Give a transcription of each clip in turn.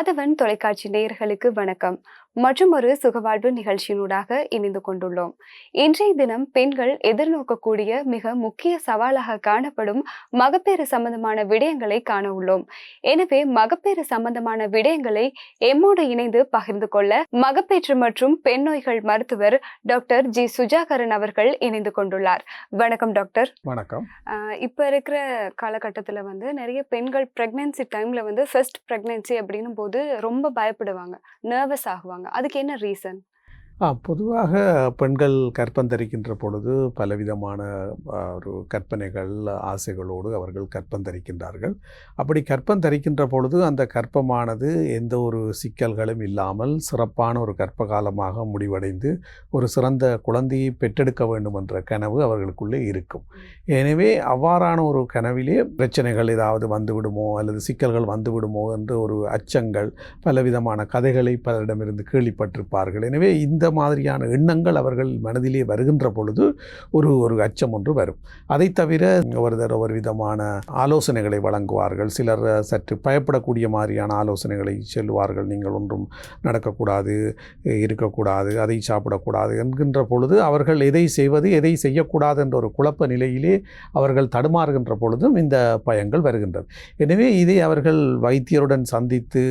ஆதவன் தொலைக்காட்சி நேயர்களுக்கு வணக்கம். மற்றும் ஒரு சுகவாழ்வு நிகழ்ச்சியினூடாக இணைந்து கொண்டுள்ளோம். இன்றைய தினம் பெண்கள் எதிர்நோக்கக்கூடிய மிக முக்கிய சவாலாக காணப்படும் மகப்பேறு சம்பந்தமான விடயங்களை காண உள்ளோம். எனவே மகப்பேறு சம்பந்தமான விடயங்களை எம்மோடு இணைந்து பகிர்ந்து கொள்ள மகப்பேற்று மற்றும் பெண் நோய்கள் மருத்துவர் டாக்டர் ஜி சுஜாகரன் அவர்கள் இணைந்து கொண்டுள்ளார். வணக்கம் டாக்டர். வணக்கம். இப்ப இருக்கிற காலகட்டத்துல வந்து நிறைய பெண்கள் பிரெக்னன்சி டைம்ல வந்து ஃபர்ஸ்ட் பிரெக்னன்சி அப்படின்னும் போது ரொம்ப பயப்படுவாங்க. நர்வஸ் ஆகுவாங்க. அதுக்கு என்ன ரீசன் பொதுவாக பெண்கள் கற்பம் தரிக்கின்ற பொழுது பலவிதமான ஒரு கற்பனைகள் ஆசைகளோடு அவர்கள் கற்பம் தரிக்கின்றார்கள் அப்படி கற்பம் தரிக்கின்ற பொழுது அந்த கற்பமானது எந்த ஒரு சிக்கல்களும் இல்லாமல் சிறப்பான ஒரு கற்ப காலமாக முடிவடைந்து ஒரு சிறந்த குழந்தையை பெற்றெடுக்க வேண்டும் என்ற கனவு அவர்களுக்குள்ளே இருக்கும். எனவே அவ்வாறான ஒரு கனவிலே பிரச்சனைகள் ஏதாவது வந்துவிடுமோ அல்லது சிக்கல்கள் வந்துவிடுமோ என்று ஒரு அச்சங்கள் பலவிதமான கதைகளை பலரிடமிருந்து கேள்விப்பட்டிருப்பார்கள். எனவே இந்த மாதிரியான எண்ணங்கள் அவர்கள் மனதிலே வருகின்ற பொழுது ஒரு ஒரு அச்சம் ஒன்று வரும். அதை தவிர ஒருத்தர் ஒரு விதமான ஆலோசனைகளை வழங்குவார்கள். சிலர் சற்று பயப்படக்கூடிய மாதிரியான ஆலோசனைகளை சொல்லுவார்கள். நீங்கள் ஒன்றும் நடக்கக்கூடாது இருக்கக்கூடாது அதை சாப்பிடக்கூடாது என்கின்ற பொழுது அவர்கள் எதை செய்வது எதை செய்யக்கூடாது என்ற ஒரு குழப்ப நிலையிலே அவர்கள் தடுமாறுகின்ற பொழுதும் இந்த பயங்கள் வருகின்றது எனவே இதை அவர்கள் வைத்தியருடன் சந்தித்து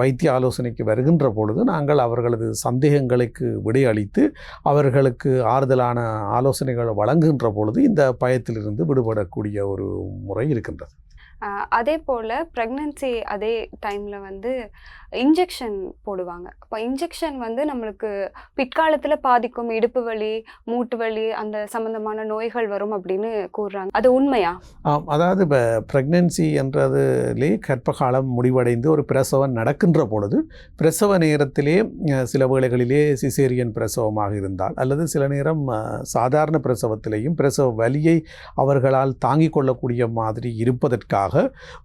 வைத்திய ஆலோசனைக்கு வருகின்ற பொழுது நாங்கள் அவர்களது சந்தேகங்களுக்கு விடையளித்து அவர்களுக்கு ஆறுதலான ஆலோசனைகளை வழங்குகின்ற பொழுது இந்த பயத்திலிருந்து விடுபடக்கூடிய ஒரு முறை இருக்கின்றது. அதே போல் ப்ரெக்னென்சி அதே டைமில் வந்து இன்ஜெக்ஷன் போடுவாங்க. அப்போ இன்ஜெக்ஷன் வந்து நம்மளுக்கு பிற்காலத்தில் பாதிக்கும் இடுப்பு வலி மூட்டு வலி அந்த சம்மந்தமான நோய்கள் வரும் அப்படின்னு கூறுறாங்க. அது உண்மையா? அதாவது இப்போ ப்ரெக்னென்சி என்றதுலேயே கர்ப்பகாலம் முடிவடைந்து ஒரு பிரசவம் நடக்கின்ற பொழுது பிரசவ நேரத்திலே சில வேளைகளிலே சிசேரியன் பிரசவமாக இருந்தால் அல்லது சில நேரம் சாதாரண பிரசவத்திலேயும் பிரசவ வலியை அவர்களால் தாங்கிக் கொள்ளக்கூடிய மாதிரி இருப்பதற்காக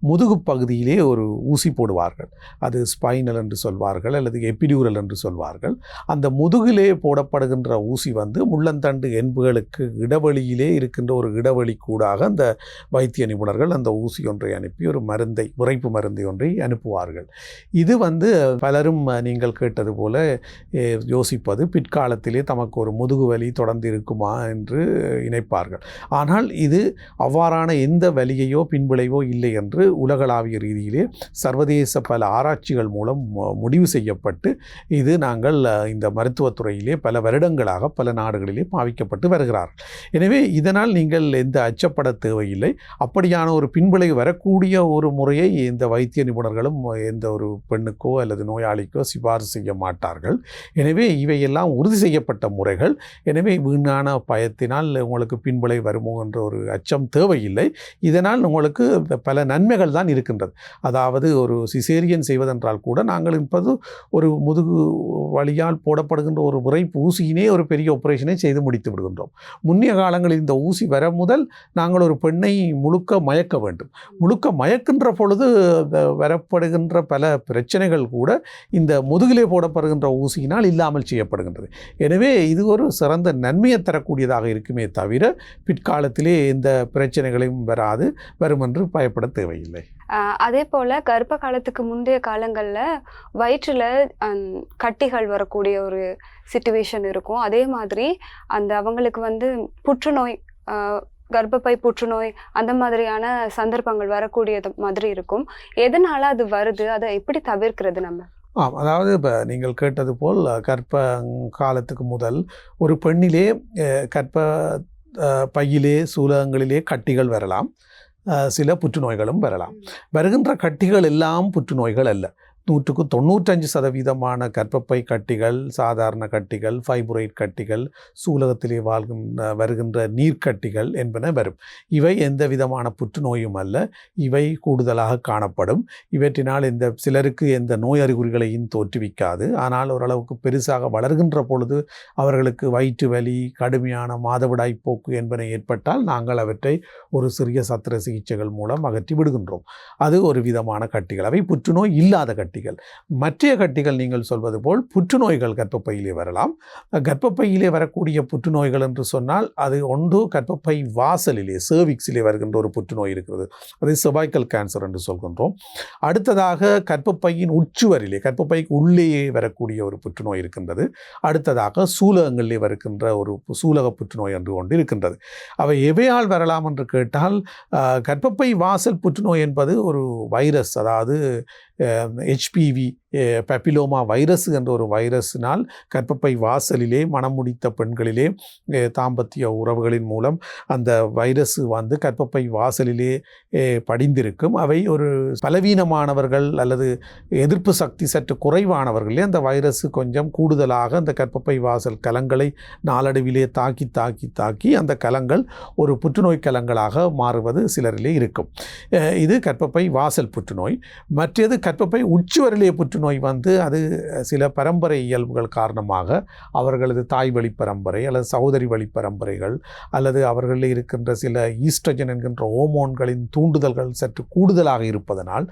முதுகு பகுதியிலே ஒரு ஊசி போடுவார்கள். அது ஸ்பைனல் என்று சொல்வார்கள் அல்லது எப்பிடியூரல் என்று சொல்வார்கள். அந்த முதுகிலே போடப்படுகின்ற ஊசி வந்து முள்ளந்தண்டு என்புகளுக்கு இடைவெளியிலே இருக்கின்ற ஒரு இடைவெளி கூடாக அந்த வைத்திய நிபுணர்கள் அந்த ஊசி ஒன்றை அனுப்பி ஒரு மருந்தை உரைப்பு மருந்தை ஒன்றை அனுப்புவார்கள். இது வந்து பலரும் நீங்கள் கேட்டது போல யோசிப்பது பிற்காலத்திலே தமக்கு ஒரு முதுகு வலி தொடர்ந்து இருக்குமா என்று இணைப்பார்கள். ஆனால் இது அவ்வாறான எந்த வலியையோ பின்விளைவோ இல்லை இல்லை என்று உலகளாவிய ரீதியிலே சர்வதேச பல ஆராய்ச்சிகள் மூலம் முடிவு செய்யப்பட்டு இது நாங்கள் இந்த மருத்துவத்துறையிலே பல வருடங்களாக பல நாடுகளிலே பாவிக்கப்பட்டு வருகிறார்கள். எனவே இதனால் நீங்கள் எந்த அச்சப்பட தேவையில்லை. அப்படியான ஒரு பின்விளைவு வரக்கூடிய ஒரு முறையை இந்த வைத்திய நிபுணர்களும் எந்த ஒரு பெண்ணுக்கோ அல்லது நோயாளிக்கோ சிபாரிசு செய்ய மாட்டார்கள். எனவே இவையெல்லாம் உறுதி செய்யப்பட்ட முறைகள். எனவே வீணான பயத்தினால் உங்களுக்கு பின்விளை வருமோ என்ற ஒரு அச்சம் தேவையில்லை. இதனால் உங்களுக்கு பல நன்மைகள் தான் இருக்கின்றது. அதாவது ஒரு சிசேரியன் செய்வதென்றால் கூட நாங்கள் இப்போது ஒரு முதுகு வழியால் போடப்படுகின்ற ஒரு முறை ஊசியினே ஒரு பெரிய ஆப்ரேஷனை செய்து முடித்து விடுகின்றோம். முன்னைய காலங்களில் இந்த ஊசி வர முதல் நாங்கள் ஒரு பெண்ணை முழுக்க மயக்க வேண்டும். முழுக்க மயக்கின்ற பொழுது வ- வரப்படுகின்ற பல பிரச்சனைகள் கூட இந்த முதுகிலே போடப்படுகின்ற ஊசியினால் இல்லாமல் செய்யப்படுகின்றது. எனவே இது ஒரு சிறந்த நன்மையை தரக்கூடியதாக இருக்குமே தவிர பிற்காலத்திலே இந்த பிரச்சனைகளையும் வராது. வரும் என்று பய பயப்பட தேவையில்லை. அதே போல கர்ப்ப காலத்துக்கு முந்தைய காலங்கள்ல வயிற்றுல கட்டிகள் வரக்கூடிய ஒரு சுச்சுவேஷன் இருக்கும். அதே மாதிரி அந்த அவங்களுக்கு வந்து புற்றுநோய் கர்ப்பப்பை புற்றுநோய் அந்த மாதிரியான சந்தர்ப்பங்கள் வரக்கூடியது மாதிரி இருக்கும். எதனால அது வருது? அதை எப்படி தவிர்க்கிறது நம்ம? ஆம் அதாவது இப்போ நீங்கள் கேட்டது போல் கற்ப காலத்துக்கு முதல் ஒரு பெண்ணிலே கற்ப பையிலே சூலகங்களிலே கட்டிகள் வரலாம். சில புற்றுநோய்களும் வரலாம். வருகின்ற கட்டிகள் எல்லாம் புற்றுநோய்கள் அல்ல. நூற்றுக்கு தொண்ணூற்றஞ்சு சதவீதமான கர்ப்பப்பை கட்டிகள் சாதாரண கட்டிகள் ஃபைபுரைட் கட்டிகள் சூலகத்திலே வாழ்கின்ற வருகின்ற நீர்க்கட்டிகள் என்பன வரும். இவை எந்த விதமான புற்றுநோயும் அல்ல. இவை கூடுதலாக காணப்படும். இவற்றினால் இந்த சிலருக்கு எந்த நோய் அறிகுறிகளையும் தோற்றுவிக்காது. ஆனால் ஓரளவுக்கு பெருசாக வளர்கின்ற பொழுது அவர்களுக்கு வயிற்று வலி கடுமையான மாதவிடாய் போக்கு என்பன ஏற்பட்டால் நாங்கள் அவற்றை ஒரு சிறிய சத்திர சிகிச்சைகள் மூலம் அகற்றி விடுகின்றோம். அது ஒரு விதமான கட்டிகள். அவை புற்றுநோய் இல்லாத கட்டிகள். கட்டிகள். மற்ற கட்டிகள் நீங்கள் சொல்வது போல் புற்றுநோய்கள் கர்ப்பப்பையிலே வரலாம். கர்ப்பப்பையிலே வரக்கூடிய புற்றுநோய்கள் என்று சொன்னால் அது ஒன்று கர்ப்பப்பை வாசலிலே சர்விக்ஸிலே வருகின்ற ஒரு புற்றுநோய் இருக்கிறது. அதை செவாய்க்கல் கேன்சர் என்று சொல்கின்றோம். அடுத்ததாக கர்ப்பப்பையின் உச்சுவரிலே கர்ப்பப்பைக்கு உள்ளேயே வரக்கூடிய ஒரு புற்றுநோய் இருக்கின்றது. அடுத்ததாக சூலகங்களிலே வருகின்ற ஒரு சூலக புற்றுநோய் என்று ஒன்று இருக்கின்றது. அவை எவையால் வரலாம் என்று கேட்டால் கர்ப்பப்பை வாசல் புற்றுநோய் என்பது ஒரு வைரஸ் அதாவது ஹெச் ஹெச்பிவி பெப்பிலோமா வைரஸ் என்ற ஒரு வைரஸினால் கர்ப்பப்பை வாசலிலே மனம் முடித்த பெண்களிலே தாம்பத்திய உறவுகளின் மூலம் அந்த வைரஸ் வந்து கர்ப்பப்பை வாசலிலே படிந்திருக்கும். அவை ஒரு பலவீனமானவர்கள் அல்லது எதிர்ப்பு சக்தி சற்று குறைவானவர்களே அந்த வைரஸ் கொஞ்சம் கூடுதலாக அந்த கர்ப்பப்பை வாசல் கலங்களை நாளடைவிலே தாக்கி தாக்கி தாக்கி அந்த கலங்கள் ஒரு புற்றுநோய் கலங்களாக மாறுவது சிலரிலே இருக்கும். இது கர்ப்பப்பை வாசல் புற்றுநோய். மற்றது கர்ப்பப்பை உச்சுவரிலே புற்றுநோய் வந்து அது சில பரம்பரை இயல்புகள் காரணமாக அவர்களது தாய் வழி பரம்பரை அல்லது சகோதரி வழி பரம்பரைகள் அல்லது அவர்களில் இருக்கின்ற சில ஈஸ்ட்ரஜன் என்கின்ற ஹோமோன்களின் தூண்டுதல்கள் சற்று கூடுதலாக இருப்பதனால்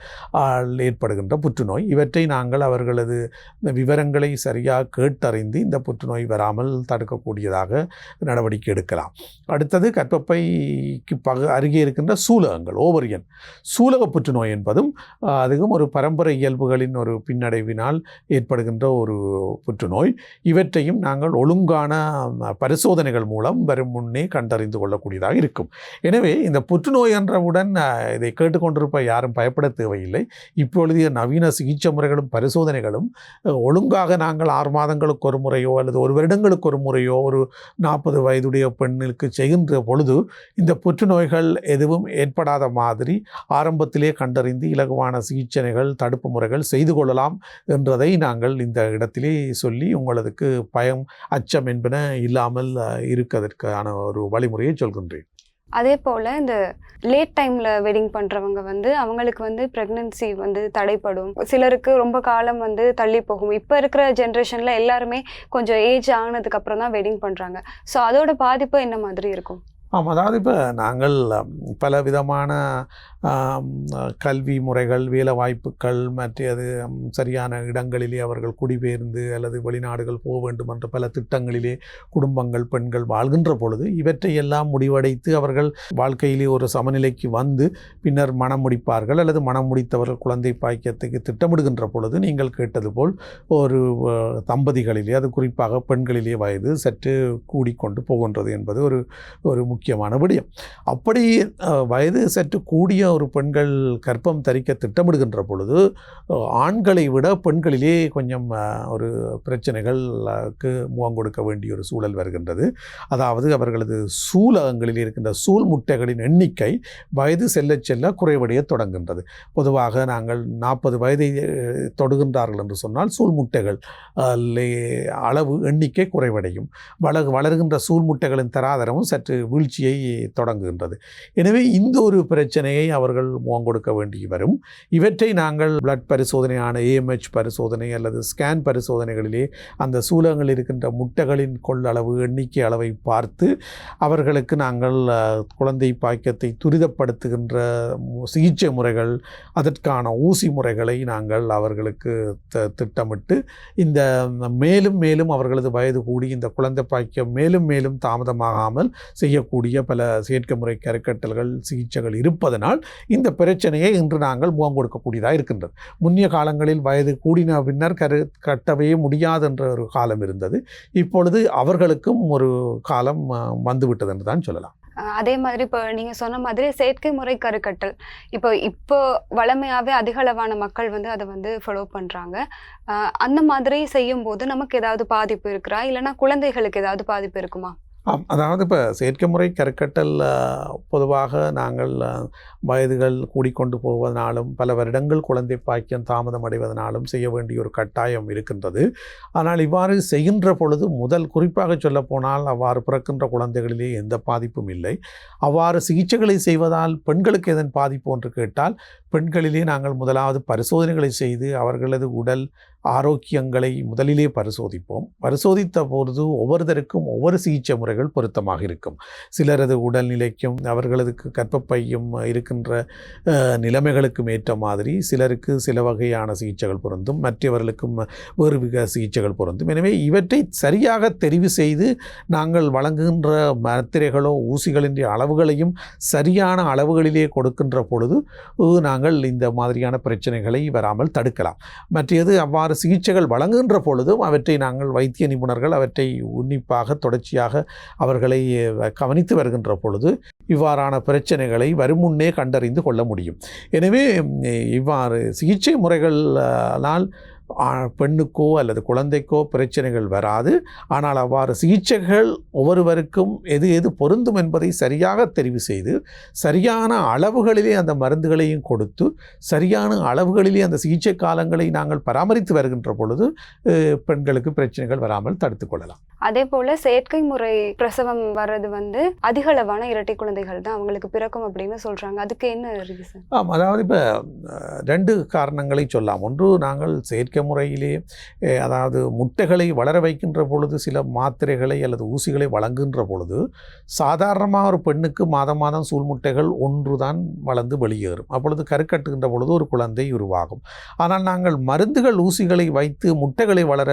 ஏற்படுகின்ற புற்றுநோய். இவற்றை நாங்கள் அவர்களது விவரங்களை சரியாக கேட்டறிந்து இந்த புற்றுநோய் வராமல் தடுக்கக்கூடியதாக நடவடிக்கை எடுக்கலாம். அடுத்தது கற்பப்பைக்கு பக அருகே இருக்கின்ற சூலகங்கள் ஓவரியன். சூலக புற்றுநோய் என்பதும் அதுவும் ஒரு பரம்பரை இயல்பு உறுப்புகளின் ஒரு பின்னடைவினால் ஏற்படுகின்ற ஒரு புற்றுநோய். இவற்றையும் நாங்கள் ஒழுங்கான பரிசோதனைகள் மூலம் வரும் முன்னே கண்டறிந்து கொள்ளக்கூடியதாக இருக்கும். எனவே இந்த புற்றுநோய் என்றவுடன் இதை கேட்டுக்கொண்டிருப்ப யாரும் பயப்பட தேவையில்லை. இப்பொழுதைய நவீன சிகிச்சை முறைகளும் பரிசோதனைகளும் ஒழுங்காக நாங்கள் ஆறு மாதங்களுக்கு ஒரு முறையோ அல்லது ஒரு வருடங்களுக்கு ஒரு முறையோ ஒரு நாற்பது வயதுடைய பெண்ணுக்கு செய்கின்ற பொழுது இந்த புற்றுநோய்கள் எதுவும் ஏற்படாத மாதிரி ஆரம்பத்திலே கண்டறிந்து இலகுவான சிகிச்சைகள் தடுப்பு முறைகள் செய்து கொள்ளலாம் என்றதை நாங்கள் இந்த இடத்திலே சொல்லி உங்களதுக்கு பயம் அச்சம் என்பன இல்லாமல் இருக்கதற்கான ஒரு வழிமுறையை சொல்கின்றேன். அதே போல் இந்த லேட் டைமில் வெட்டிங் பண்ணுறவங்க வந்து அவங்களுக்கு வந்து ப்ரெக்னென்சி வந்து தடைப்படும் சிலருக்கு ரொம்ப காலம் வந்து தள்ளி போகும். இப்போ இருக்கிற ஜென்ரேஷனில் எல்லாருமே கொஞ்சம் ஏஜ் ஆனதுக்கப்புறம் தான் வெட்டிங் பண்ணுறாங்க ஸோ அதோட பாதிப்பு என்ன மாதிரி இருக்கும்? ஆமாம் அதாவது இப்போ நாங்கள் பல விதமான கல்வி முறைகள் வேலை வாய்ப்புகள் மற்றது சரியான இடங்களிலே அவர்கள் குடிபெயர்ந்து அல்லது வெளிநாடுகள் போக வேண்டும் என்ற பல திட்டங்களிலே குடும்பங்கள் பெண்கள் வாழ்கின்ற பொழுது இவற்றை எல்லாம் முடிவடைத்து அவர்கள் வாழ்க்கையிலே ஒரு சமநிலைக்கு வந்து பின்னர் மனம் முடிப்பார்கள் அல்லது மனம் முடித்தவர்கள் குழந்தை பாக்கியத்துக்கு திட்டமிடுகின்ற பொழுது நீங்கள் கேட்டது போல் ஒரு தம்பதிகளிலே அது குறிப்பாக பெண்களிலே வயது சற்று கூடிக்கொண்டு போகின்றது என்பது ஒரு ஒரு முக்கியமான விடயம். அப்படி வயது சற்று கூடிய ஒரு பெண்கள் கற்பம் தரிக்க திட்டமிடுகின்ற பொழுது ஆண்களை விட பெண்களிலே கொஞ்சம் ஒரு பிரச்சனைகளுக்கு முகம் கொடுக்க வேண்டிய ஒரு சூழல் வருகின்றது. அதாவது அவர்களது சூலகங்களில் இருக்கின்ற சூழ் முட்டைகளின் எண்ணிக்கை வயது செல்ல செல்ல குறைவடைய தொடங்குகின்றது. பொதுவாக நாங்கள் நாற்பது வயதை தொடுகின்றார்கள் என்று சொன்னால் சூழ்முட்டைகள் அளவு எண்ணிக்கை குறைவடையும். வள வளர்கின்ற சூழ்முட்டைகளின் தராதரமும் சற்று வீழ்ச்சியை தொடங்குகின்றது. எனவே இந்த ஒரு பிரச்சனையை அவர்கள் முகம் கொடுக்க வேண்டி வரும். இவற்றை நாங்கள் பிளட் பரிசோதனையான ஏஎம்ஹெச் பரிசோதனை அல்லது ஸ்கேன் பரிசோதனைகளிலே அந்த சூலகங்கள் இருக்கின்ற முட்டைகளின் கொள்ளளவு எண்ணிக்கை அளவை பார்த்து அவர்களுக்கு நாங்கள் குழந்தை பாக்கியத்தை துரிதப்படுத்துகின்ற சிகிச்சை முறைகள் அதற்கான ஊசி முறைகளை நாங்கள் அவர்களுக்கு த- திட்டமிட்டு இந்த மேலும் மேலும் அவர்களது வயது கூடி இந்த குழந்தை பாக்கியம் மேலும் மேலும் தாமதமாகாமல் செய்யக்கூடிய பல செயற்கை முறை கருக்கட்டல்கள் சிகிச்சைகள் இருப்பதனால் இந்த பிரச்சனையை இன்று நாங்கள் முகம் கொடுக்கக்கூடியதாக இருக்கின்றது. முன்னிய காலங்களில் வயது கூடின பின்னர் கரு கட்டவே முடியாது என்ற ஒரு காலம் இருந்தது. இப்பொழுது அவர்களுக்கும் ஒரு காலம் வந்துவிட்டது என்று தான் சொல்லலாம். அதே மாதிரி இப்போ நீங்கள் சொன்ன மாதிரி செயற்கை முறை கருக்கட்டல். இப்போ இப்போ வளமையாகவே அதிகளவான மக்கள் வந்து அதை வந்து ஃபாலோ பண்ணுறாங்க அந்த மாதிரி செய்யும்போது நமக்கு ஏதாவது பாதிப்பு இருக்கிறா? இல்லைன்னா குழந்தைகளுக்கு ஏதாவது பாதிப்பு இருக்குமா? அதாவது இப்போ செயற்கை முறை கருக்கட்டல் பொதுவாக நாங்கள் வயதுகள் கூடிக்கொண்டு போவதனாலும் பல வருடங்கள் குழந்தை பாக்கியம் தாமதம் அடைவதனாலும் செய்ய வேண்டிய ஒரு கட்டாயம் இருக்கின்றது. ஆனால் இவ்வாறு செய்கின்ற பொழுது முதல் குறிப்பாக சொல்லப்போனால் அவ்வாறு பிறக்கின்ற குழந்தைகளிலே எந்த பாதிப்பும் இல்லை. அவ்வாறு சிகிச்சைகளை செய்வதால் பெண்களுக்கு எதன் பாதிப்பு என்று கேட்டால் பெண்களிலே நாங்கள் முதலாவது பரிசோதனைகளை செய்து அவர்களது உடல் ஆரோக்கியங்களை முதலிலே பரிசோதிப்போம். பரிசோதித்த பொழுது ஒவ்வொருத்தருக்கும் ஒவ்வொரு சிகிச்சை முறைகள் பொருத்தமாக இருக்கும். சிலரது உடல்நிலைக்கும் அவர்களது கற்பப்பையும் இருக்கின்ற நிலைமைகளுக்கும் ஏற்ற மாதிரி சிலருக்கு சில வகையான சிகிச்சைகள் பொருந்தும் மற்றவர்களுக்கும் வேறு விக சிகிச்சைகள் பொருந்தும். எனவே இவற்றை சரியாக தெரிவு செய்து நாங்கள் வழங்குகின்ற மாத்திரைகளோ ஊசிகளின் அளவுகளையும் சரியான அளவுகளிலே கொடுக்கின்ற பொழுது நாங்கள் இந்த மாதிரியான பிரச்சனைகளை வராமல் தடுக்கலாம். மற்றது அவ்வாறு சிகிச்சைகள் வழங்குகின்ற பொழுதும் அவற்றை நாங்கள் வைத்திய நிபுணர்கள் அவற்றை உன்னிப்பாக தொடர்ச்சியாக அவர்களை கவனித்து வருகின்ற பொழுது இவ்வாறான பிரச்சனைகளை வருமுன்னே கண்டறிந்து கொள்ள முடியும். எனவே இவ்வாறு சிகிச்சை முறைகளால் பெண்ணுக்கோ அல்லது குழந்தைக்கோ பிரச்சனைகள் வராது. ஆனால் அவ்வாறு சிகிச்சைகள் ஒவ்வொருவருக்கும் எது எது பொருந்தும் என்பதை சரியாக தெரிவு செய்து சரியான அளவுகளிலே அந்த மருந்துகளையும் கொடுத்து சரியான அளவுகளிலே அந்த சிகிச்சை காலங்களை நாங்கள் பராமரித்து வருகின்ற பொழுது பெண்களுக்கு பிரச்சனைகள் வராமல் தடுத்துக் கொள்ளலாம். அதே போல செயற்கை முறை பிரசவம் வர்றது வந்து அதிக அளவான இரட்டை குழந்தைகள் தான் அவங்களுக்கு பிறக்கும் அப்படின்னு சொல்றாங்க. அதுக்கு என்ன ரீசன் ஆம் அதாவது இப்போ ரெண்டு காரணங்களை சொல்லலாம். ஒன்று நாங்கள் செயற்கை முறையிலே அதாவது முட்டைகளை வளர வைக்கின்ற பொழுது சில மாத்திரைகளை அல்லது ஊசிகளை வழங்குகின்ற பொழுது சாதாரணமாக ஒரு பெண்ணுக்கு மாதம் மாதம் சூழ் முட்டைகள் ஒன்று தான் வளர்ந்து வெளியேறும். அப்பொழுது கருக்கட்டுகின்ற பொழுது ஒரு குழந்தை உருவாகும். ஆனால் நாங்கள் மருந்துகள் ஊசிகளை வைத்து முட்டைகளை வளர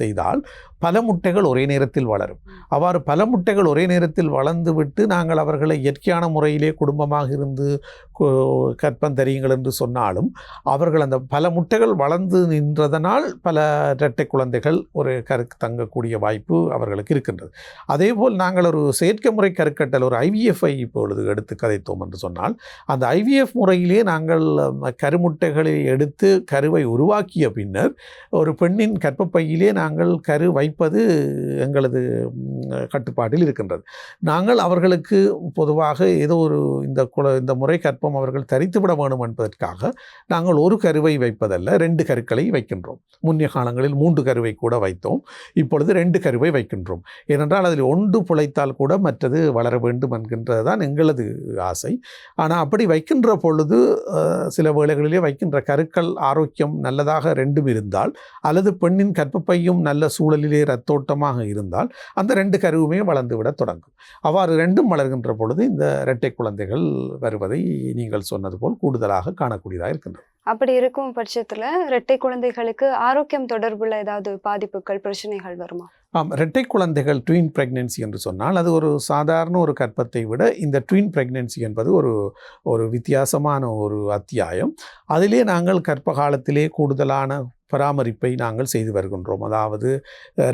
செய்தால் பல முட்டைகள் ஒரே நேரத்தில் வளரும். அவ்வாறு பல முட்டைகள் ஒரே நேரத்தில் வளர்ந்து விட்டு நாங்கள் அவர்களை இயற்கையான முறையிலே குடும்பமாக இருந்து கற்பம் தெரியுங்கள் என்று சொன்னாலும் அவர்கள் அந்த பல முட்டைகள் வளர்ந்து நின்றதனால் பல இரட்டை குழந்தைகள் ஒரு கருக்கு தங்கக்கூடிய வாய்ப்பு அவர்களுக்கு இருக்கின்றது. அதேபோல் நாங்கள் ஒரு செயற்கை முறை கருக்கட்டல் ஒரு ஐவிஎஃப்ஐ இப்பொழுது எடுத்து கதைத்தோம் என்று சொன்னால் அந்த ஐவிஎஃப் முறையிலே நாங்கள் கருமுட்டைகளை எடுத்து கருவை உருவாக்கிய பின்னர் ஒரு பெண்ணின் கற்பப்பையிலே நாங்கள் கரு வைப்பது எங்களது கட்டுப்பாட்டில் இருக்கின்றது. நாங்கள் அவர்களுக்கு பொதுவாக ஏதோ ஒரு இந்த குல இந்த முறை கற்பம் அவர்கள் தரித்துவிட வேண்டும் என்பதற்காக நாங்கள் ஒரு கருவை வைப்பதல்ல ரெண்டு கருக்களை வைக்கின்றோம். முன்னிய காலங்களில் மூன்று கருவை கூட வைத்தோம். இப்பொழுது ரெண்டு கருவை வைக்கின்றோம். ஏனென்றால் அதில் ஒன்று பிழைத்தால் கூட மற்றது வளர வேண்டும் என்கின்றது தான் எங்களது ஆசை. ஆனால் அப்படி வைக்கின்ற பொழுது சில வேளைகளிலே வைக்கின்ற கருக்கள் ஆரோக்கியம் நல்லதாக ரெண்டும் இருந்தால் அல்லது பெண்ணின் கற்பப்பையும் நல்ல சூழலிலே ரத்தோட்டமாக இருந்தால் அந்த ரெண்டு கருவுமே வளர்ந்துவிட தொடங்கும். அவ்வாறு ரெண்டும் வளர்கின்ற பொழுது இந்த இரட்டை குழந்தைகள் வருவதை நீங்கள் சொன்னது போல் கூடுதலாக காணக்கூடியதாக இருக்கின்றது. அப்படி இருக்கும் பட்சத்தில் இரட்டை குழந்தைகளுக்கு ஆரோக்கியம் தொடர்புள்ள ஏதாவது பாதிப்புகள் பிரச்சனைகள் வருமா? ஆம் இரட்டை குழந்தைகள் ட்வின் ப்ரெக்னென்சி என்று சொன்னால் அது ஒரு சாதாரண ஒரு கற்பத்தை விட இந்த ட்வின் ப்ரெக்னென்சி என்பது ஒரு ஒரு வித்தியாசமான ஒரு அத்தியாயம். அதிலே நாங்கள் கற்ப காலத்திலே கூடுதலான பராமரிப்பை நாங்கள் செய்து வருகின்றோம். அதாவது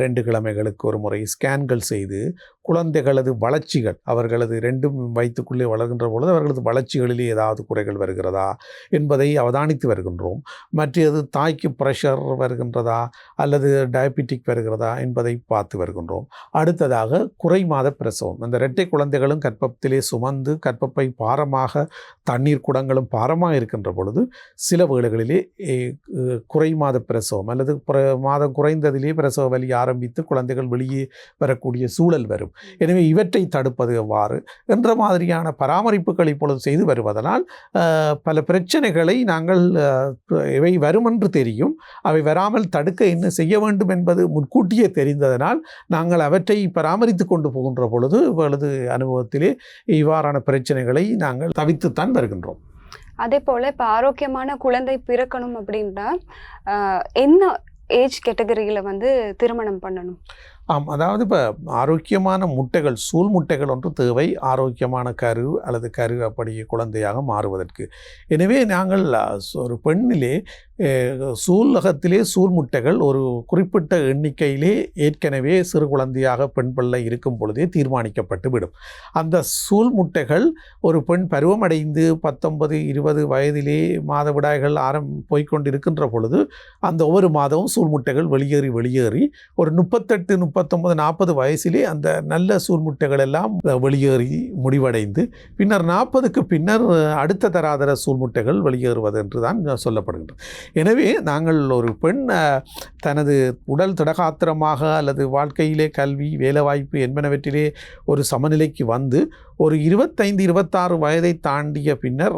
ரெண்டு கிழமைகளுக்கு ஒரு முறை ஸ்கேன்கள் செய்து குழந்தைகளது வளர்ச்சிகள் அவர்களது ரெண்டும் வயிற்றுக்குள்ளே வளர்கின்ற பொழுது அவர்களது வளர்ச்சிகளிலே ஏதாவது குறைகள் வருகிறதா என்பதை அவதானித்து வருகின்றோம். மற்றது தாய்க்கு ப்ரெஷர் வருகின்றதா அல்லது டயபெட்டிக் வருகிறதா என்பதை பார்த்து வருகின்றோம். அடுத்ததாக குறை மாத பிரசவம். அந்த இரட்டை குழந்தைகளும் கற்பத்திலே சுமந்து கற்பப்பை பாரமாக தண்ணீர் குடங்களும் பாரமாக இருக்கின்ற பொழுது சில வேளைகளிலே குறை மாத பிரசவம் அல்லது மாதம் குறைந்ததிலே பிரசவ வலி ஆரம்பித்து குழந்தைகள் வெளியே வரக்கூடிய சூழல் வரும். எனவே இவற்றை தடுப்பது எவ்வாறு? என்ற மாதிரியான பராமரிப்புகள் இப்பொழுது செய்து வருவதனால் பல பிரச்சனைகளை நாங்கள் இவை வரும் என்று தெரியும். அவை வராமல் தடுக்க என்ன செய்ய வேண்டும் என்பது முன்கூட்டியே தெரிந்ததனால் நாங்கள் அவற்றை பராமரித்து கொண்டு போகின்ற பொழுது இவளது அனுபவத்திலே இவ்வாறான பிரச்சனைகளை நாங்கள் தவித்துத்தான் வருகின்றோம். அதே போல இப்ப ஆரோக்கியமான குழந்தை பிறக்கணும் அப்படின்னா என்ன ஏஜ் கேட்டகரியில வந்து திருமணம் பண்ணணும்? ஆம் அதாவது இப்போ ஆரோக்கியமான முட்டைகள் சூல் முட்டைகள் ஒன்று தேவை. ஆரோக்கியமான கரு அல்லது கரு அப்படி குழந்தையாக மாறுவதற்கு. எனவே நாங்கள் ஒரு பெண்ணிலே சூலகத்திலே சூழ்முட்டைகள் ஒரு குறிப்பிட்ட எண்ணிக்கையிலே ஏற்கனவே சிறு குழந்தையாக பெண் பிள்ளை இருக்கும் பொழுதே தீர்மானிக்கப்பட்டு விடும். அந்த சூழ்முட்டைகள் ஒரு பெண் பருவமடைந்து பத்தொன்பது இருபது வயதிலே மாதவிடாய்கள் ஆரம் போய்க்கொண்டிருக்கின்ற பொழுது அந்த ஒவ்வொரு மாதமும் சூழ்முட்டைகள் வெளியேறி வெளியேறி ஒரு முப்பத்தெட்டு முப்பத்தொன்பது நாற்பது வயசிலே அந்த நல்ல சூழ்முட்டைகள் எல்லாம் வெளியேறி முடிவடைந்து பின்னர் நாற்பதுக்கு பின்னர் அடுத்த தராதர சூழ்முட்டைகள் வெளியேறுவது என்று தான் சொல்லப்படுகின்றது. எனவே நாங்கள் ஒரு பெண் தனது உடல் திடகாத்திரமாக அல்லது வாழ்க்கையிலே கல்வி வேலைவாய்ப்பு என்பனவற்றிலே ஒரு சமநிலைக்கு வந்து ஒரு இருபத்தைந்து இருபத்தாறு வயதை தாண்டிய பின்னர்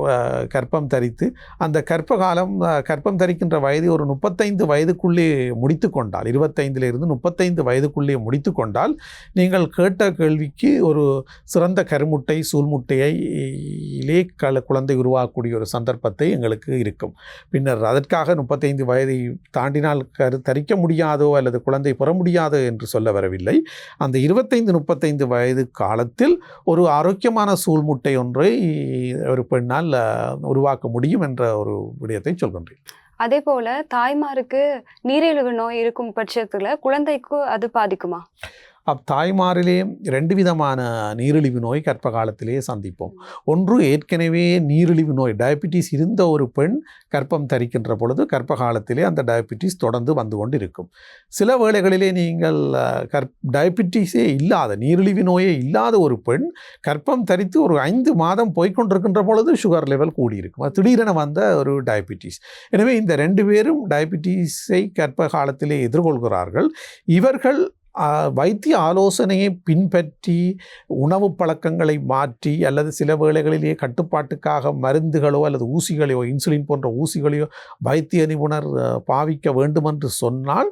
கற்பம் தரித்து அந்த கற்ப காலம் கற்பம் தரிக்கின்ற வயது ஒரு முப்பத்தைந்து வயதுக்குள்ளே முடித்து கொண்டால் இருபத்தைந்திலிருந்து முப்பத்தைந்து வயதுக்குள்ளே முடித்து கொண்டால் நீங்கள் கேட்ட கேள்விக்கு ஒரு சிறந்த கருமுட்டை சூழ்முட்டையிலே கல குழந்தை உருவாக்கக்கூடிய ஒரு சந்தர்ப்பத்தை எங்களுக்கு இருக்கும். பின்னர் அதற்காக முப்பத்தைந்து வயதை தாண்டினால் கரு தரிக்க முடியாதோ அல்லது குழந்தை பெற முடியாதோ என்று சொல்ல வரவில்லை. அந்த இருபத்தைந்து முப்பத்தைந்து வயது காலத்தில் ஒரு ஆரோக்கியமான சூழ்முட்டை ஒன்றை ஒரு பெண்ணால் உருவாக்க முடியும் என்ற ஒரு விடயத்தை சொல்கின்றேன். அதே போல தாய்மாருக்கு நீரிழிவு நோய் இருக்கும் பட்சத்தில் குழந்தைக்கு அது பாதிக்குமா? அப் ரெண்டு விதமான நீரிழிவு நோய் கர்ப்ப காலத்திலே சந்திப்போம். ஒன்று ஏற்கனவே நீரிழிவு நோய் டயபிட்டிஸ் இருந்த ஒரு பெண் கர்ப்பம் தரிக்கின்ற பொழுது கர்ப்ப காலத்திலே அந்த டயபிட்டிஸ் தொடர்ந்து வந்து கொண்டு இருக்கும் சில வேளைகளிலே நீங்கள் கற் டயபிட்டிஸே இல்லாத நீரிழிவு நோயே இல்லாத ஒரு பெண் கர்ப்பம் தரித்து ஒரு ஐந்து மாதம் போய்க்கொண்டிருக்கின்ற பொழுது சுகர் லெவல் கூடியிருக்கும். அது திடீரென வந்த ஒரு டயபிட்டிஸ். எனவே இந்த ரெண்டு பேரும் டயபிட்டிஸை கர்ப்ப காலத்திலே எதிர்கொள்கிறார்கள். இவர்கள் வைத்திய ஆலோசனையை பின்பற்றி உணவு பழக்கங்களை மாற்றி அல்லது சில வேளைகளிலேயே கட்டுப்பாட்டுக்காக மருந்துகளோ அல்லது ஊசிகளையோ இன்சுலின் போன்ற ஊசிகளையோ வைத்திய நிபுணர் பாவிக்க வேண்டுமென்று சொன்னால்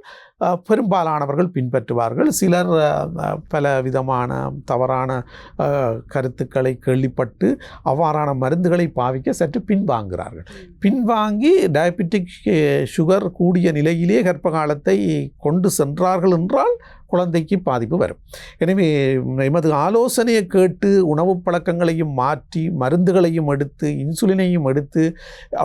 பெரும்பாலானவர்கள் பின்பற்றுவார்கள். சிலர் பல விதமான தவறான கருத்துக்களை கேள்விப்பட்டு அவ்வாறான மருந்துகளை பாவிக்க சற்று பின்வாங்குகிறார்கள். பின்வாங்கி டயபெட்டிக் சுகர் கூடிய நிலையிலே கர்ப்ப காலத்தை கொண்டு சென்றார்கள் என்றால் குழந்தைக்கு பாதிப்பு வரும். எனவே எமது ஆலோசனையை கேட்டு உணவு பழக்கங்களையும் மாற்றி மருந்துகளையும் எடுத்து இன்சுலினையும் எடுத்து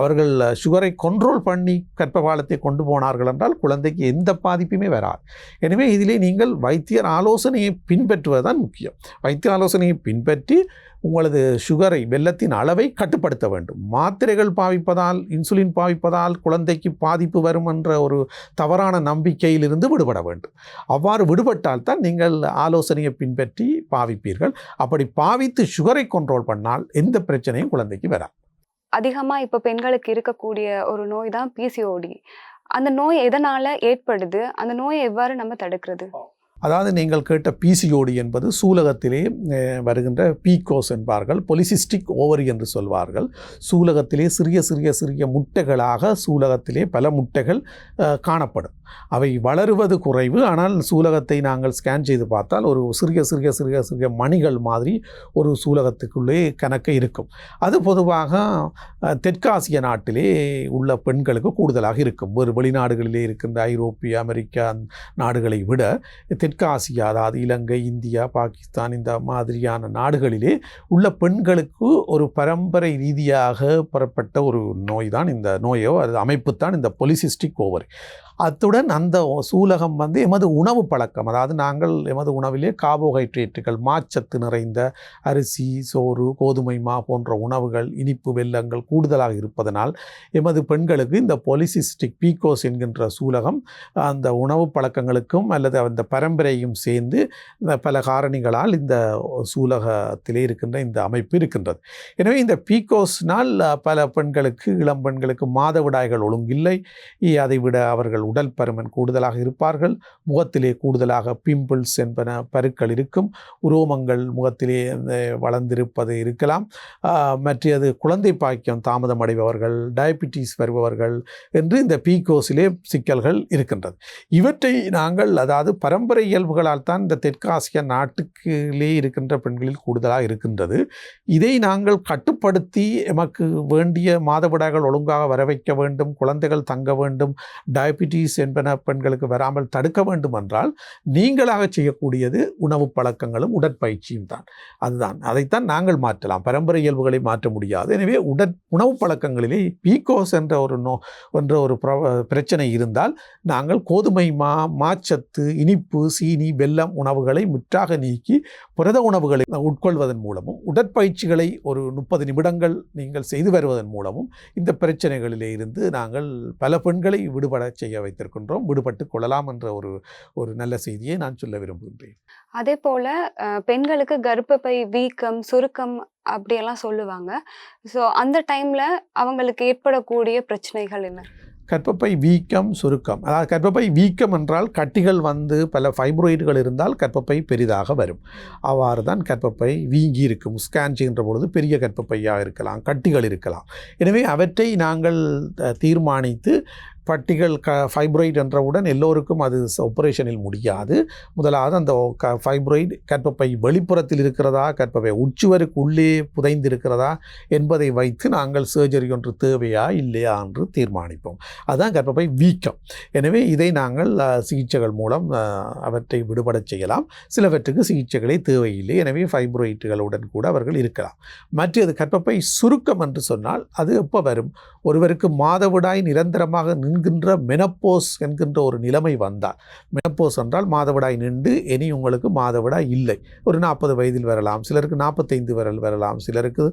அவர்கள் சுகரை கண்ட்ரோல் பண்ணி கர்ப்ப காலத்தை கொண்டு போனார்கள் என்றால் குழந்தைக்கு எந்த பாதிப்புமே வராது. எனவே இதிலே நீங்கள் வைத்தியர் ஆலோசனையை பின்பற்றுவதுதான் முக்கியம். வைத்திய ஆலோசனையை பின்பற்றி உங்களது சுகரை வெள்ளத்தின் அளவை கட்டுப்படுத்த வேண்டும். மாத்திரைகள் பாவிப்பதால் இன்சுலின் பாவிப்பதால் குழந்தைக்கு பாதிப்பு வரும் என்ற ஒரு தவறான நம்பிக்கையிலிருந்து விடுபட வேண்டும். அவ்வாறு விடுபட்டால் தான் நீங்கள் ஆலோசனையை பின்பற்றி பாவிப்பீர்கள். அப்படி பாவித்து சுகரை கண்ட்ரோல் பண்ணால் எந்த பிரச்சனையும் குழந்தைக்கு வராது. அதிகமாக இப்போ பெண்களுக்கு இருக்கக்கூடிய ஒரு நோய் தான் பிசிஓடி அந்த நோய் எதனால ஏற்படுது? அந்த நோயை எவ்வாறு நம்ம தடுக்கிறது? அதாவது நீங்கள் கேட்ட பிசிஓடி என்பது சூலகத்திலே வருகின்ற பீகோஸ் என்பார்கள். பொலிசிஸ்டிக் ஓவரி என்று சொல்வார்கள். சூலகத்திலே சிறிய சிறிய சிறிய முட்டைகளாக சூலகத்திலே பல முட்டைகள் காணப்படும். அவை வளருவது குறைவு. ஆனால் சூலகத்தை நாங்கள் ஸ்கேன் செய்து பார்த்தால் ஒரு சிறிய சிறிய சிறிய சிறிய மணிகள் மாதிரி ஒரு சூலகத்துக்குள்ளே கணக்க இருக்கும். அது பொதுவாக தெற்காசிய நாட்டிலே உள்ள பெண்களுக்கு கூடுதலாக இருக்கும். வேறு வெளிநாடுகளிலே இருக்கின்ற ஐரோப்பிய அமெரிக்கா நாடுகளை விட தெற்காசியா அதாவது இலங்கை இந்தியா பாகிஸ்தான் இந்த மாதிரியான நாடுகளிலே உள்ள பெண்களுக்கு ஒரு பரம்பரை ரீதியாக பெறப்பட்ட ஒரு நோய் தான் இந்த நோயோ அது அமைப்பு தான் இந்த பொலிசிஸ்டிக் ஓவர் அத்துடன் அந்த சூலகம் வந்து எமது உணவு பழக்கம் அதாவது நாங்கள் எமது உணவிலே கார்போஹைட்ரேட்டுகள் மாச்சத்து நிறைந்த அரிசி சோறு கோதுமை மா போன்ற உணவுகள் இனிப்பு வெல்லங்கள் கூடுதலாக இருப்பதனால் எமது பெண்களுக்கு இந்த பொலிசிஸ்டிக் பீகோஸ் என்கின்ற சூலகம் அந்த உணவு பழக்கங்களுக்கும் அல்லது அந்த பரம்பரை பரம்பரையும் சேர்ந்து இந்த பல காரணிகளால் இந்த சூலகத்திலே இருக்கின்ற இந்த அமைப்பு இருக்கின்றது. எனவே இந்த பீகோஸ்னால் பல பெண்களுக்கு இளம் பெண்களுக்கு மாதவிடாய்கள் ஒழுங்கில்லை. அதை விட அவர்கள் உடல் பருமன் கூடுதலாக இருப்பார்கள். முகத்திலே கூடுதலாக பிம்பிள்ஸ் என்பன பருக்கள் இருக்கும். உரோமங்கள் முகத்திலே வளர்ந்திருப்பது இருக்கலாம். மற்றது குழந்தை பாக்கியம் தாமதம் அடைபவர்கள் டயபிட்டிஸ் வருபவர்கள் என்று இந்த பீகோஸிலே சிக்கல்கள் இருக்கின்றது. இவற்றை நாங்கள் அதாவது பரம்பரை இயல்புகளால் தான் இந்த தெற்காசிய நாட்டுக்குள்ளே இருக்கின்ற பெண்களில் கூடுதலாக இருக்கின்றது. இதை நாங்கள் கட்டுப்படுத்தி எமக்கு வேண்டிய மாதவிடாய்கள் ஒழுங்காக வர வைக்க வேண்டும் குழந்தைகள் தங்க வேண்டும் டயபிட்டிஸ் என்பன பெண்களுக்கு வராமல் தடுக்க வேண்டும் என்றால் நீங்களாக செய்யக்கூடியது உணவு பழக்கங்களும் உடற்பயிற்சியும் தான். அதுதான். அதைத்தான் நாங்கள் மாற்றலாம். பரம்பரை இயல்புகளை மாற்ற முடியாது. எனவே உடற் உணவு பழக்கங்களிலே பீகோஸ் என்ற ஒரு நோ என்ற ஒரு பிரச்சனை இருந்தால் நாங்கள் கோதுமை மா மாச்சத்து இனிப்பு சீனி வெல்லம் உணவுகளை முற்றாக நீக்கி புரத உணவுகளை உட்கொள்வதன் மூலமும் உடற்பயிற்சிகளை ஒரு முப்பது நிமிடங்கள் நீங்கள் செய்து வருவதன் மூலமும் இந்த பிரச்சனைகளிலே இருந்து நாங்கள் பல பெண்களை விடுபட செய்ய வைத்திருக்கின்றோம். விடுபட்டு கொள்ளலாம் என்ற ஒரு ஒரு நல்ல செய்தியை நான் சொல்ல விரும்புகின்றேன். அதே போல பெண்களுக்கு கர்ப்பப்பை வீக்கம் சுருக்கம் அப்படியெல்லாம் சொல்லுவாங்க. ஸோ அந்த டைம்ல அவங்களுக்கு ஏற்படக்கூடிய பிரச்சனைகள் என்ன? கற்பப்பை வீக்கம் சுருக்கம். அதாவது கற்பப்பை வீக்கம் என்றால் கட்டிகள் வந்து பல ஃபைப்ராய்டுகள் இருந்தால் கற்பப்பை பெரிதாக வரும். அவ்வாறு தான் கற்பப்பை வீங்கி இருக்கும். ஸ்கேன் செய்கின்ற பொழுது பெரிய கற்பப்பையாக இருக்கலாம் கட்டிகள் இருக்கலாம். எனவே அவற்றை நாங்கள் தீர்மானித்து பட்டிகள் க ஃபைப்ராய்டு என்றவுடன் எல்லோருக்கும் அது ஆப்ரேஷனில் முடியாது. முதலாவது அந்த க ஃபைப்ராய்டு கற்பப்பை வெளிப்புறத்தில் இருக்கிறதா கற்பப்பை உச்சுவருக்கு உள்ளே புதைந்து இருக்கிறதா என்பதை வைத்து நாங்கள் சர்ஜரி ஒன்று தேவையா இல்லையா என்று தீர்மானிப்போம். அதுதான் கற்பப்பை வீக்கம். எனவே இதை நாங்கள் சிகிச்சைகள் மூலம் அவற்றை விடுபடச் செய்யலாம். சிலவற்றுக்கு சிகிச்சைகளே தேவையில்லை. எனவே ஃபைப்ராய்டுகளுடன் கூட அவர்கள் இருக்கலாம். மற்றது கற்பப்பை சுருக்கம் என்று சொன்னால் அது எப்போ வரும்? ஒருவருக்கு மாதவிடாய் நிரந்தரமாக என்கின்ற மெனப்போஸ் என்கின்ற ஒரு நிலைமை வந்தால் மெனப்போஸ் என்றால் மாதவிடாய் நின்று இனி உங்களுக்கு மாதவிடாய் இல்லை. ஒரு நாற்பது வயதில் வரலாம் சிலருக்கு நாற்பத்தைந்து வரல் வரலாம் சிலருக்கு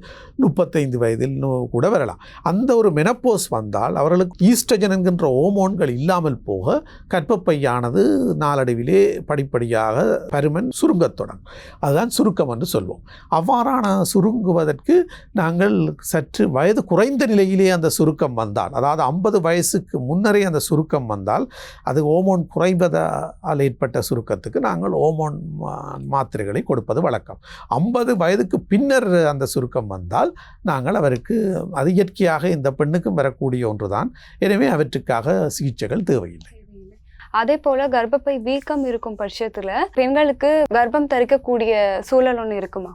முப்பத்தைந்து வயதில் கூட வரலாம். அந்த ஒரு மெனப்போஸ் வந்தால் அவர்களுக்கு ஈஸ்டஜன் என்கின்ற ஓமோன்கள் இல்லாமல் போக கற்பப்பையானது நாளடைவிலே படிப்படியாக பருமன் சுருங்கத் தொடங்கும். அதுதான் சுருக்கம் என்று சொல்வோம். அவ்வாறான சுருங்குவதற்கு நாங்கள் சற்று வயது குறைந்த நிலையிலே அந்த சுருக்கம் வந்தால் அதாவது ஐம்பது வயசுக்கு முன்னரே அந்த சுருக்கம் வந்தால் அது ஓமோன் குறைவதால் ஏற்பட்ட சுருக்கத்துக்கு நாங்கள் ஓமோன் மாத்திரைகளை கொடுப்பது வழக்கம். ஐம்பது வயதுக்கு பின்னர் அந்த சுருக்கம் வந்தால் நாங்கள் அவருக்கு அது இயற்கையாக இந்த பெண்ணுக்கும் வரக்கூடிய ஒன்றுதான். எனவே அவற்றுக்காக சிகிச்சைகள் தேவையில்லை. அதே போல கர்ப்பப்பை வீக்கம் இருக்கும் பட்சத்துல பெண்களுக்கு கர்ப்பம் தரிக்கக்கூடிய சூழல் ஒன்று இருக்குமா?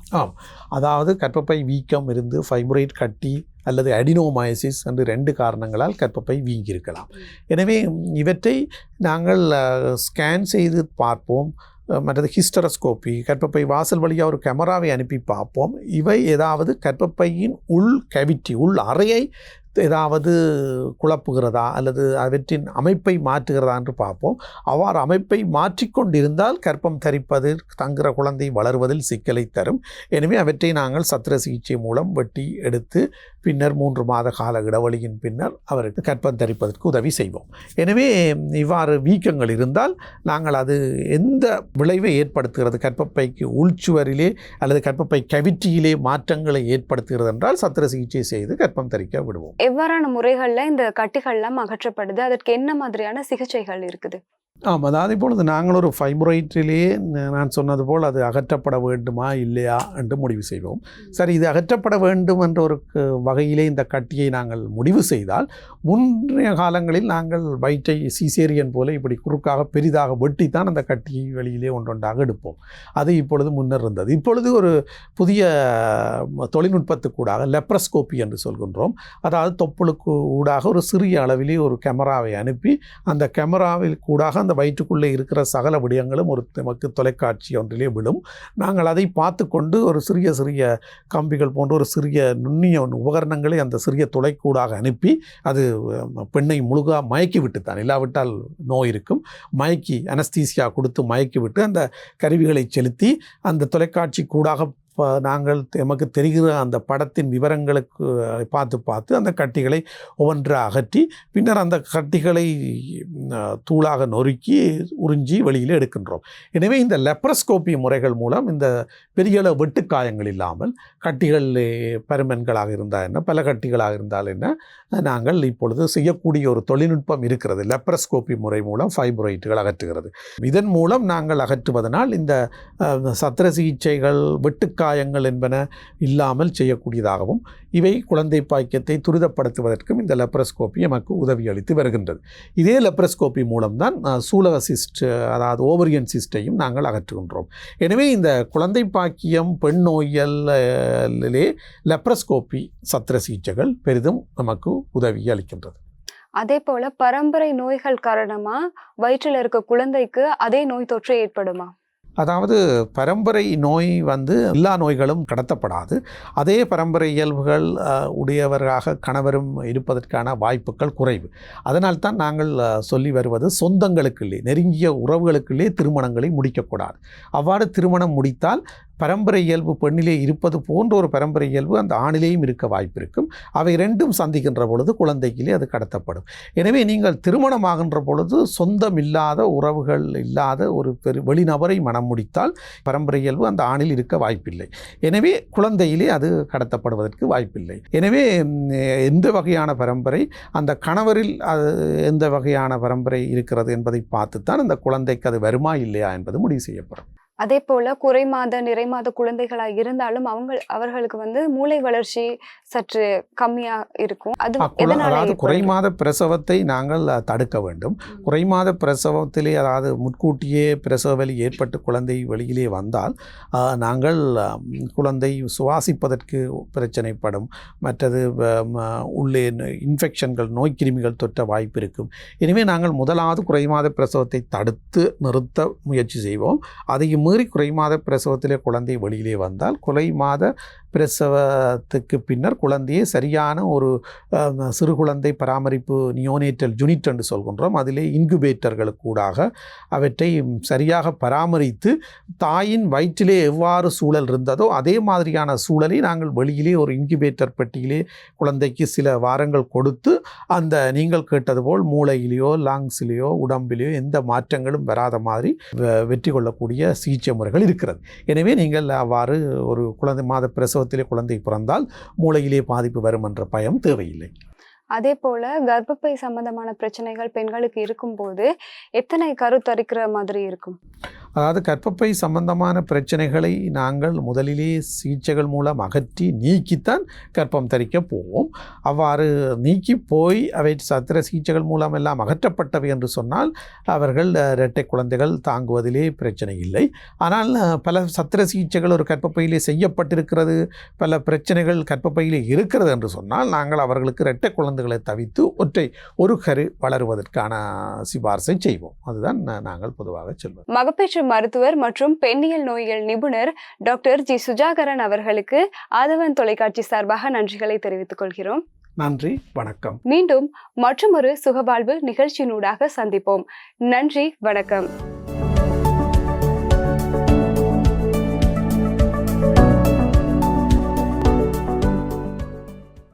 அதாவது கர்ப்பப்பை வீக்கம் இருந்து ஃபைப்ராய்ட் கட்டி அல்லது அடினோமயசிஸ் என்று ரெண்டு காரணங்களால் கர்ப்பப்பை வீங்கியிருக்கலாம். எனவே இவற்றை நாங்கள் ஸ்கேன் செய்து பார்ப்போம். மற்றது ஹிஸ்டரஸ்கோப்பி கற்பப்பை வாசல் வழியாக ஒரு கேமராவை அனுப்பி பார்ப்போம். இவை ஏதாவது கற்பப்பையின் உள் கவிட்டி உள் அறையை ஏதாவது குழப்புகிறதா அல்லது அவற்றின் அமைப்பை மாற்றுகிறதா என்று பார்ப்போம். அவ்வாறு அமைப்பை மாற்றிக்கொண்டிருந்தால் கற்பம் தரிப்பது தங்குற குழந்தை வளர்வதில் சிக்கலை தரும். எனவே அவற்றை நாங்கள் சத்திர சிகிச்சை மூலம் வெட்டி எடுத்து பின்னர் மூன்று மாத கால இடைவெளியின் பின்னர் அவருக்கு கற்பம் தரிப்பதற்கு உதவி செய்வோம். எனவே இவ்வாறு வீக்கங்கள் இருந்தால் நாங்கள் அது எந்த விளைவை ஏற்படுத்துகிறது கற்பப்பைக்கு உள்சுவரிலே அல்லது கற்பப்பை கவிற்றியிலே மாற்றங்களை ஏற்படுத்துகிறது என்றால் சத்திர சிகிச்சை செய்து கற்பம் தரிக்க விடுவோம். எவ்வாறான முறைகளில் இந்த கட்டிகள்லாம் அகற்றப்படுது? அதற்கு என்ன மாதிரியான சிகிச்சைகள் இருக்குது? ஆமாம் அதாவது இப்பொழுது நாங்கள் ஒரு ஃபைப்ராய்டிலேயே நான் சொன்னது போல் அது அகற்றப்பட வேண்டுமா இல்லையா என்று முடிவு செய்வோம் சரி இது அகற்றப்பட வேண்டும் என்ற ஒரு வகையிலே இந்த கட்டியை நாங்கள் முடிவு செய்தால் முன்றைய காலங்களில் நாங்கள் வயிற்றை சிசேரியன் போல இப்படி குறுக்காக பெரிதாக வெட்டித்தான் அந்த கட்டியை வெளியிலே ஒன்றொன்றாக எடுப்போம். அது இப்பொழுது முன்னர் இருந்தது. இப்பொழுது ஒரு புதிய தொழில்நுட்பத்துக்கூடாக லெப்ரஸ்கோப்பி என்று சொல்கின்றோம். அதாவது தொப்புளுக்கு ஊடாக ஒரு சிறிய அளவிலே ஒரு கேமராவை அனுப்பி அந்த கேமராவில் கூடாக அந்த வயிற்றுக்குள்ளே இருக்கிற சகல விடயங்களும் ஒரு நமக்கு தொலைக்காட்சி ஒன்றிலே விழும். நாங்கள் அதை பார்த்து கொண்டு ஒரு சிறிய சிறிய கம்பிகள் போன்ற ஒரு சிறிய நுண்ணிய உபகரணங்களை அந்த சிறிய துளைக்கூடாக அனுப்பி அது பெண்ணை முழுகா மயக்கி விட்டுத்தான். இல்லாவிட்டால் நோய் இருக்கும். மயக்கி அனஸ்தீசியா கொடுத்து மயக்கி விட்டு அந்த கருவிகளை செலுத்தி அந்த தொலைக்காட்சி கூடாக இப்போ நாங்கள் எமக்கு தெரிகிற அந்த படத்தின் விவரங்களுக்கு பார்த்து பார்த்து அந்த கட்டிகளை ஒவ்வொன்றாக அகற்றி பின்னர் அந்த கட்டிகளை தூளாக நொறுக்கி உறிஞ்சி வெளியில் எடுக்கின்றோம். எனவே இந்த லெப்ரஸ்கோப்பி முறைகள் மூலம் இந்த பெரிய அளவு வெட்டுக்காயங்கள் இல்லாமல் கட்டிகள் பருமன்களாக இருந்தால் என்ன பல கட்டிகளாக இருந்தால் என்ன நாங்கள் இப்பொழுது செய்யக்கூடிய ஒரு தொழில்நுட்பம் இருக்கிறது. லெப்ரஸ்கோப்பி முறை மூலம் ஃபைப்ரோயிட்டுகள் அகற்றுகிறது. இதன் மூலம் நாங்கள் அகற்றுவதனால் இந்த சத்திர சிகிச்சைகள் காயங்கள் என்பன இல்லாமல் செய்யக்கூடியதாகவும் இவை குழந்தை பாக்கியத்தை துரிதப்படுத்துவதற்கும் இந்த லெப்ரஸ்கோப்பி நமக்கு உதவி அளித்து வருகின்றது. இதே லெப்ரஸ்கோப்பி மூலம்தான் சூலக சிஸ்ட் அதாவது ஓவரியன் சிஸ்டையும் நாங்கள் அகற்றுகின்றோம். எனவே இந்த குழந்தை பாக்கியம் பெண் நோயல்லே லெப்ரஸ்கோப்பி சத்திர சிகிச்சைகள் பெரிதும் நமக்கு உதவி அளிக்கின்றது. அதே போல பரம்பரை நோய்கள் காரணமா வயிற்றில் இருக்க குழந்தைக்கு அதே நோய் தொற்று ஏற்படுமா? அதாவது பரம்பரை நோய் வந்து எல்லா நோய்களும் கடத்தப்படாது. அதே பரம்பரை இயல்புகள் உடையவராக கணவரும் இருப்பதற்கான வாய்ப்புகள் குறைவு. அதனால் தான் நாங்கள் சொல்லி வருவது சொந்தங்களுக்குள்ளே நெருங்கிய உறவுகளுக்குள்ளே திருமணங்களை முடிக்கக்கூடாது. அவ்வாறு திருமணம் முடித்தால் பரம்பரை இயல்பு பெண்ணிலே இருப்பது போன்ற ஒரு பரம்பரை இயல்பு அந்த ஆணிலேயும் இருக்க வாய்ப்பு இருக்கும். அவை ரெண்டும் சந்திக்கின்ற பொழுது குழந்தைக்கிலே அது கடத்தப்படும். எனவே நீங்கள் திருமணமாகின்ற பொழுது சொந்தம் இல்லாத உறவுகள் இல்லாத ஒரு பெரு வெளிநபரை மனம் முடித்தால் பரம்பரை இயல்பு அந்த ஆணில் இருக்க வாய்ப்பில்லை. எனவே குழந்தையிலே அது கடத்தப்படுவதற்கு வாய்ப்பில்லை. எனவே எந்த வகையான பரம்பரை அந்த கணவரில் அது எந்த வகையான பரம்பரை இருக்கிறது என்பதை பார்த்துத்தான் அந்த குழந்தைக்கு அது வருமா இல்லையா என்பது முடிவு செய்யப்படும். அதே போல குறைமாத நிறைமாத குழந்தைகளா இருந்தாலும் அவங்க அவர்களுக்கு வந்து மூளை வளர்ச்சி சற்று கம்மியா இருக்கும். அது அதாவது? குறைமாத பிரசவத்தை நாங்கள் தடுக்க வேண்டும். குறைமாத பிரசவத்திலே அதாவது முன்கூட்டியே பிரசவ வலி ஏற்பட்டு குழந்தை வெளியிலே வந்தால் நாங்கள் குழந்தை சுவாசிப்பதற்கு பிரச்சனைப்படும். மற்றது உள்ளே இன்ஃபெக்ஷன்கள் நோய்க்கிருமிகள் தொற்ற வாய்ப்பு இருக்கும். எனவே நாங்கள் முதலாவது குறைமாத பிரசவத்தை தடுத்து நிறுத்த முயற்சி செய்வோம். அதையும் மீறி குறைமாத பிரசவத்திலே குழந்தை வெளியிலே வந்தால் குறைமாத பிரசவத்துக்கு பின்னர் குழந்தையை சரியான ஒரு சிறு குழந்தை பராமரிப்பு நியோனேட்டல் யூனிட் என்று சொல்கின்றோம். அதிலே இன்குபேட்டர்களுக்கூடாக அவற்றை சரியாக பராமரித்து தாயின் வயிற்றிலே எவ்வாறு சூழல் இருந்ததோ அதே மாதிரியான சூழலை நாங்கள் வெளியிலே ஒரு இன்குபேட்டர் பெட்டியிலே குழந்தைக்கு சில வாரங்கள் கொடுத்து அந்த நீங்கள் கேட்டது போல் மூளையிலேயோ லாங்ஸிலேயோ உடம்பிலேயோ எந்த மாற்றங்களும் வராத மாதிரி வெ- வெற்றி கொள்ளக்கூடிய சிகிச்சை முறைகள் இருக்கிறது. எனவே நீங்கள் அவ்வாறு ஒரு குழந்தை மாத பிரசவ பிரசவத்திலே குழந்தை பிறந்தால் மூளையிலே பாதிப்பு வரும் என்ற பயம் தேவையில்லை. அதே போல கர்ப்பப்பை சம்பந்தமான பிரச்சனைகள் பெண்களுக்கு இருக்கும்போது எத்தனை கருத்தரிக்கிற மாதிரி இருக்கும்? அதாவது கற்பப்பை சம்பந்தமான பிரச்சனைகளை நாங்கள் முதலிலே சிகிச்சைகள் மூலம் அகற்றி நீக்கித்தான் கற்பம் தரிக்க போவோம். அவ்வாறு நீக்கி போய் அவை சத்திர சிகிச்சைகள் மூலம் எல்லாம் அகற்றப்பட்டவை என்று சொன்னால் அவர்கள் இரட்டை குழந்தைகள் தாங்குவதிலே பிரச்சனை இல்லை. ஆனால் பல சத்திர சிகிச்சைகள் ஒரு கற்பப்பையிலே செய்யப்பட்டிருக்கிறது பல பிரச்சனைகள் கற்பப்பையிலே இருக்கிறது என்று சொன்னால் நாங்கள் அவர்களுக்கு இரட்டை குழந்தைகளை தவித்து ஒற்றை ஒரு கரு வளருவதற்கான சிபாரிசை செய்வோம். அதுதான் நாங்கள் பொதுவாக சொல்வோம் மகப்பேற்று மருத்துவர் மற்றும் பெண்ணியல் நோயியல் நிபுணர் டாக்டர் ஜி சுஜாகரன் அவர்களுக்கு ஆதவன் தொலைக்காட்சி சார்பாக நன்றிகளை தெரிவித்துக் கொள்கிறோம். நன்றி வணக்கம். மீண்டும் மற்றொரு சுகவாழ்வு நிகழ்ச்சியினூடாக சந்திப்போம். நன்றி வணக்கம்.